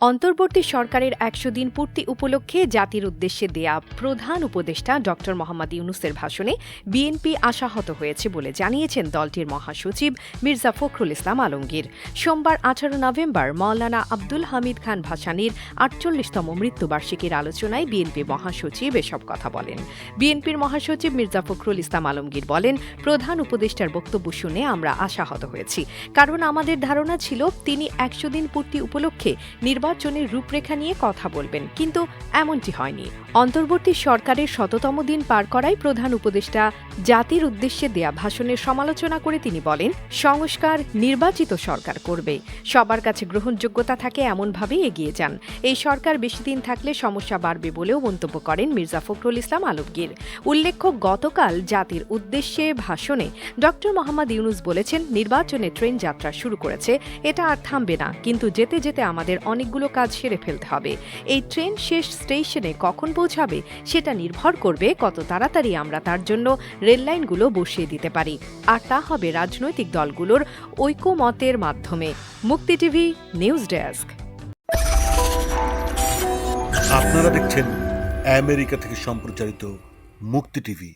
অন্তর্বর্তী সরকারের একশো দিন পূর্তি উপলক্ষে জাতির উদ্দেশ্যে দেয়া প্রধান উপদেষ্টা ড মোহাম্মদ ইউনুসের ভাষণে বিএনপি আশাহত হয়েছে বলে জানিয়েছেন দলটির মহাসচিব মির্জা ফখরুল ইসলাম আলমগীর। সোমবার আঠারো নভেম্বর মৌলানা আব্দুল হামিদ খান ভাসানির আটচল্লিশতম মৃত্যুবার্ষিকীর আলোচনায় বিএনপি মহাসচিব এসব কথা বলেন। বিএনপির মহাসচিব মির্জা ফখরুল ইসলাম আলমগীর বলেন, প্রধান উপদেষ্টার বক্তব্য শুনে আমরা আশাহত হয়েছি। কারণ আমাদের ধারণা ছিল, তিনি একশো দিন পূর্তি উপলক্ষে নির্বাচনের রূপরেখা নিয়ে কথা বলবেন, কিন্তু এমনটি হয়নি। অন্তর্বর্তী সরকারের শততম দিন পার করায় প্রধান উপদেষ্টা জাতির উদ্দেশ্যে দেয়া ভাষণের সমালোচনা করে তিনি বলেন, সংস্কার নির্বাচিত সরকার করবে। সবার কাছে গ্রহণযোগ্যতা থাকে এমনভাবেই এগিয়ে যান। এই সরকার বেশি দিন থাকলে সমস্যা বাড়বে বলেও মন্তব্য করেন মির্জা ফখরুল ইসলাম আলমগীর। উল্লেখ্য, গতকাল জাতির উদ্দেশ্যে ভাষণে ড. মোহাম্মদ ইউনুস বলেছেন নির্বাচনে ট্রেন যাত্রা শুরু করেছে। এটা আর থামবে না, কিন্তু যেতে যেতে আমাদের অনেকগুলো কাজ সেরে ফেলতে হবে। এই ট্রেন শেষ স্টেশনে কখন পৌঁছাবে সেটা নির্ভর করবে কত তাড়াতাড়ি আমরা তার জন্য রেললাইনগুলো বসিয়ে দিতে পারি। আর তা হবে রাজনৈতিক দলগুলোর ঐকমতের মাধ্যমে। মুক্তি টিভি নিউজ ডেস্ক। আপনারা দেখছেন আমেরিকা থেকে সম্প্রচারিত মুক্তি টিভি।